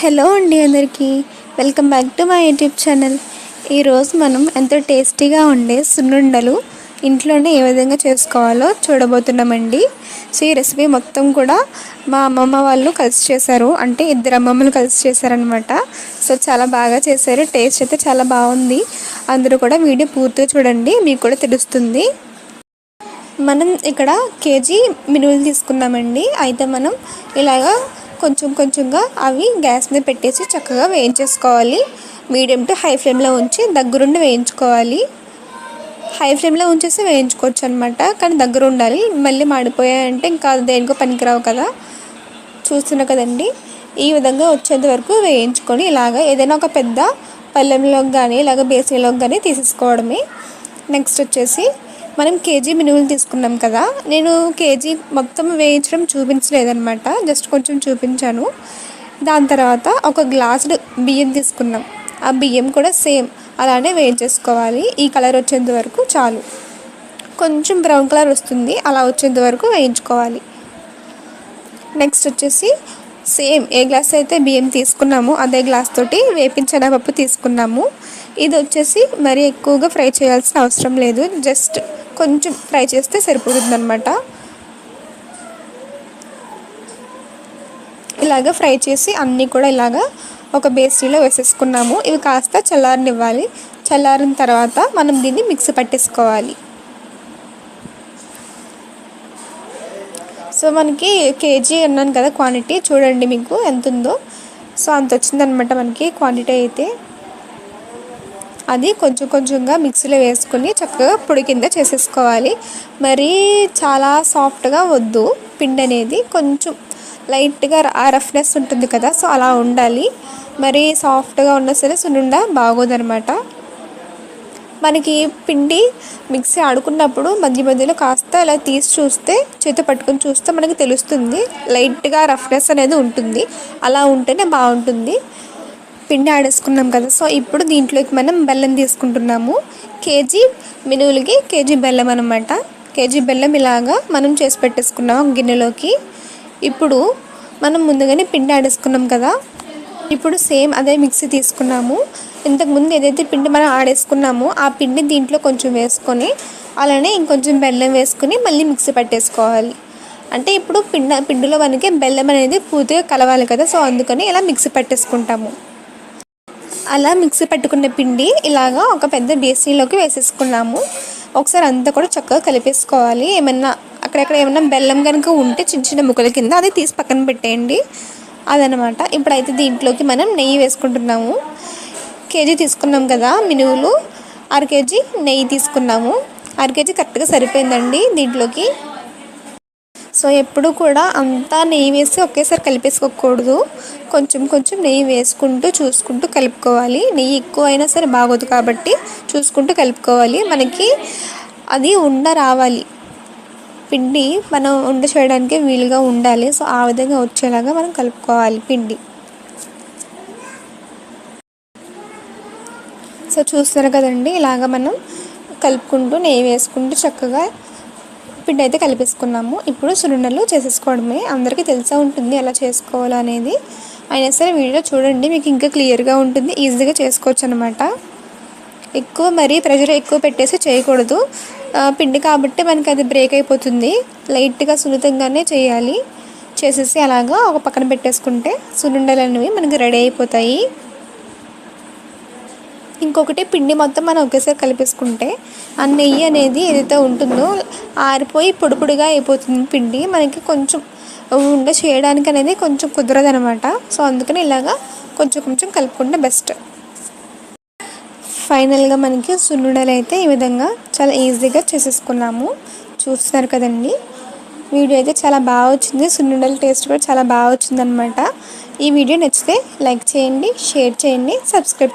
Hello అండి అందరికీ. Welcome back to my YouTube channel. ఈరోజు మనం ఎంతో టేస్టీగా ఉండే సున్నుండలు ఇంట్లోనే ఏ విధంగా చేసుకోవాలో చూడబోతున్నామండి. సో ఈ రెసిపీ మొత్తం కూడా మా అమ్మమ్మ వాళ్ళు కలిసి చేశారు. అంటే ఇద్దరు అమ్మమ్మలు కలిసి చేశారనమాట సో చాలా బాగా చేశారు. టేస్ట్ అయితే చాలా బాగుంది. అందరూ కూడా వీడియో పూర్తిగా చూడండి. మీకు కూడా తెలుస్తుంది. మనం ఇక్కడ కేజీ మినువులు తీసుకున్నామండి అయితే మనం ఇలాగా కొంచెం కొంచెంగా అవి గ్యాస్ మీద పెట్టేసి చక్కగా వేయించేసుకోవాలి. మీడియం టు హై ఫ్లేమ్లో ఉంచి దగ్గరుండి వేయించుకోవాలి. హై ఫ్లేమ్లో ఉంచేసి వేయించుకోవచ్చు అనమాట కానీ దగ్గర ఉండాలి మళ్ళీ మాడిపోయాయంటే ఇంకా దేనికో పనికిరావు కదా. చూస్తున్నా కదండి. ఈ విధంగా వచ్చేంత వరకు వేయించుకొని ఇలాగ ఏదైనా ఒక పెద్ద పళ్ళెంలోకి కానీ ఇలాగ బేసిన్లోకి కానీ తీసేసుకోవడమే. నెక్స్ట్ వచ్చేసి మనం కేజీ మినువులు తీసుకున్నాం కదా నేను కేజీ మొత్తం వేయించడం చూపించలేదన్నమాట జస్ట్ కొంచెం చూపించాను. దాని తర్వాత ఒక గ్లాసుడ్ బియ్యం తీసుకున్నాం. ఆ బియ్యం కూడా సేమ్ అలానే వేయించేసుకోవాలి ఈ కలర్ వచ్చేంత వరకు చాలు. కొంచెం బ్రౌన్ కలర్ వస్తుంది అలా వచ్చేంత వరకు వేయించుకోవాలి. నెక్స్ట్ వచ్చేసి సేమ్ ఏ గ్లాస్ అయితే బియ్యం తీసుకున్నామో అదే గ్లాస్ తోటి వేపించిన పప్పు తీసుకున్నాము. ఇది వచ్చేసి మరీ ఎక్కువగా ఫ్రై చేయాల్సిన అవసరం లేదు. జస్ట్ కొంచెం ఫ్రై చేస్తే సరిపోతుందనమాట ఇలాగ ఫ్రై చేసి అన్నీ కూడా ఇలాగ ఒక బేస్టీలో వేసేసుకున్నాము. ఇవి కాస్త చల్లారనివ్వాలి. చల్లారిన తర్వాత మనం దీన్ని మిక్సీ పట్టేసుకోవాలి. సో మనకి కేజీ అన్నాను కదా క్వాంటిటీ చూడండి మీకు ఎంత ఉందో సో అంత వచ్చిందనమాట మనకి క్వాంటిటీ అయితే. అది కొంచెం కొంచెంగా మిక్సీలో వేసుకొని చక్కగా పొడి కింద చేసేసుకోవాలి. మరీ చాలా సాఫ్ట్గా వద్దు పిండి అనేది. కొంచెం లైట్గా ఆ రఫ్నెస్ ఉంటుంది కదా సో అలా ఉండాలి. మరీ సాఫ్ట్గా ఉన్నా సరే సున్నుండ బాగోదనమాట మనకి పిండి మిక్సీ ఆడుకున్నప్పుడు మధ్య మధ్యలో కాస్త ఇలా తీసి చూస్తే చేతి పట్టుకొని చూస్తే మనకి తెలుస్తుంది. లైట్గా రఫ్నెస్ అనేది ఉంటుంది. అలా ఉంటేనే బాగుంటుంది. పిండి ఆడేసుకున్నాం కదా సో ఇప్పుడు దీంట్లోకి మనం బెల్లం తీసుకుంటున్నాము. కేజీ మినువులకి కేజీ బెల్లం అనమాట కేజీ బెల్లం ఇలాగా మనం చేసి పెట్టేసుకున్నాం గిన్నెలోకి. ఇప్పుడు మనం ముందుగానే పిండి ఆడేసుకున్నాం కదా ఇప్పుడు సేమ్ అదే మిక్సీ తీసుకున్నాము. ఇంతకుముందు ఏదైతే పిండి మనం ఆడేసుకున్నామో ఆ పిండి దీంట్లో కొంచెం వేసుకొని అలానే ఇంకొంచెం బెల్లం వేసుకొని మళ్ళీ మిక్సీ పట్టేసుకోవాలి. అంటే ఇప్పుడు పిండి పిండిలో మనకి బెల్లం అనేది పూర్తిగా కలవాలి కదా సో అందుకని ఇలా మిక్సీ పట్టేసుకుంటాము. అలా మిక్సీ పట్టుకున్న పిండి ఇలాగా ఒక పెద్ద బేసిన్లోకి వేసేసుకున్నాము. ఒకసారి అంతా కూడా చక్కగా కలిపేసుకోవాలి. ఏమన్నా అక్కడెక్కడ ఏమన్నా బెల్లం కనుక ఉంటే చిన్న చిన్న ముక్కల కింద అది తీసి పక్కన పెట్టేయండి. అదనమాట. ఇప్పుడైతే దీంట్లోకి మనం నెయ్యి వేసుకుంటున్నాము. కేజీ తీసుకున్నాం కదా మినువులు. అర కేజీ నెయ్యి తీసుకున్నాము. అర కేజీ కరెక్ట్గా సరిపోయిందండి దీంట్లోకి. సో ఎప్పుడు కూడా అంతా నెయ్యి వేసి ఒకేసారి కలిపేసుకోకూడదు. కొంచెం కొంచెం నెయ్యి వేసుకుంటూ చూసుకుంటూ కలుపుకోవాలి. నెయ్యి ఎక్కువ అయినా సరే బాగోదు కాబట్టి చూసుకుంటూ కలుపుకోవాలి. మనకి అది ఉండ రావాలి. పిండి మనం ఉండ చేయడానికి వీలుగా ఉండాలి. సో ఆ విధంగా వచ్చేలాగా మనం కలుపుకోవాలి పిండి. సో చూస్తారు కదండి ఇలాగ మనం కలుపుకుంటూ నెయ్యి వేసుకుంటూ చక్కగా పిండి అయితే కలిపేసుకున్నాము. ఇప్పుడు సురుండలు చేసేసుకోవడమే. అందరికీ తెలిసే ఉంటుంది ఎలా చేసుకోవాలో అనేది. అయినా సరే వీడియో చూడండి మీకు ఇంకా క్లియర్గా ఉంటుంది ఈజీగా చేసుకోవచ్చు అనమాట ఎక్కువ మరీ ప్రెషర్ ఎక్కువ పెట్టేసి చేయకూడదు. పిండి కాబట్టి మనకి అది బ్రేక్ అయిపోతుంది లైట్గా సున్నితంగానే చేయాలి. చేసేసి అలాగా ఒక పక్కన పెట్టేసుకుంటే సున్నుండలు అనేవి మనకి రెడీ అయిపోతాయి. ఇంకొకటి పిండి మొత్తం మనం ఒకేసారి కలిపేసుకుంటే ఆ నెయ్యి అనేది ఏదైతే ఉంటుందో ఆరిపోయి పొడి పొడిగా అయిపోతుంది పిండి. మనకి కొంచెం ఉండ చేయడానికి అనేది కొంచెం కుదరదు అనమాట సో అందుకని ఇలాగా కొంచెం కొంచెం కలుపుకుంటే బెస్ట్ ఫైనల్గా మనకి సున్నుడలు అయితే ఈ విధంగా చాలా ఈజీగా చేసేసుకున్నాము. చూస్తున్నారు కదండి. వీడియో అయితే చాలా బాగా వచ్చింది. సున్నుండల టేస్ట్ కూడా చాలా బాగా వచ్చిందనమాట ఈ వీడియో నచ్చితే లైక్ చేయండి షేర్ చేయండి సబ్స్క్రైబ్ చేయండి.